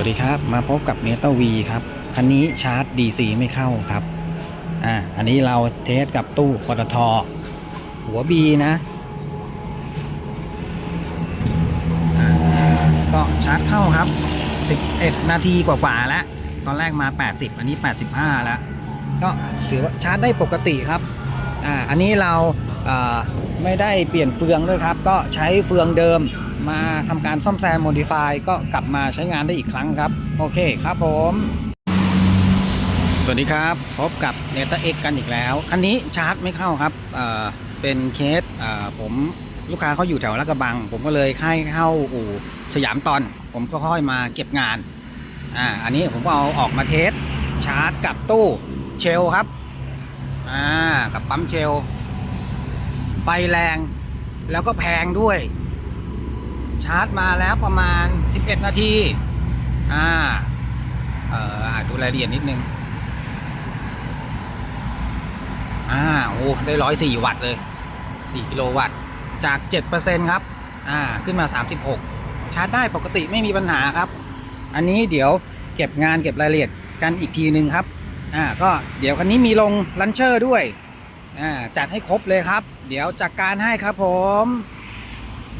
วัสดีครับ มาพบกับเนต้าวีครับ คันนี้ชาร์จ DC ไม่เข้าครับ อ่า อันนี้เราเทสกับตู้ปตทหัว B นะ ก็ชาร์จเข้าครับ 11 นาทีกว่าๆแล้ว ตอนแรกมา 80 อันนี้ 85 แล้ว ก็ถือว่าชาร์จได้ปกติครับ อ่า อันนี้เราไม่ได้เปลี่ยนเฟืองด้วยครับ ก็ใช้เฟืองเดิม มาทำการซ่อมแซมโมดิฟายก็กลับมาใช้งานได้อีกครั้งครับ โอเคครับผม สวัสดีครับ พบกับเนต้าเอ็กกันอีกแล้ว คันนี้ชาร์จไม่เข้าครับเเป็นเคสเผมลูกค้าเขาอยู่แถวลาดกระบัง ผมก็เลยค่ายเข้าอู่สยามตอน ผมก็ค่อยมาเก็บงานอ่าอันนี้ผมก็เอาออกมาเทสชาร์จกับตู้เชลครับอ่ากับปั๊มเชลไฟแรงแล้วก็แพงด้วย ชาร์จมาแล้วประมาณ 11 นาที อ่า เอ่อดูรายละเอียดนิดนึง อ่า โอ้ ได้ร้อยสี่วัตต์เลย 4 กิโลวัตต์ จาก 7%ครับ อ่า ขึ้นมา 36 ชาร์จได้ปกติไม่มีปัญหาครับ อันนี้เดี๋ยวเก็บงานเก็บรายละเอียดกันอีกทีหนึ่งครับ อ่า ก็เดี๋ยวคันนี้มีลงลันเชอร์ด้วย อ่า จัดให้ครบเลยครับ เดี๋ยวจัดการให้ครับผม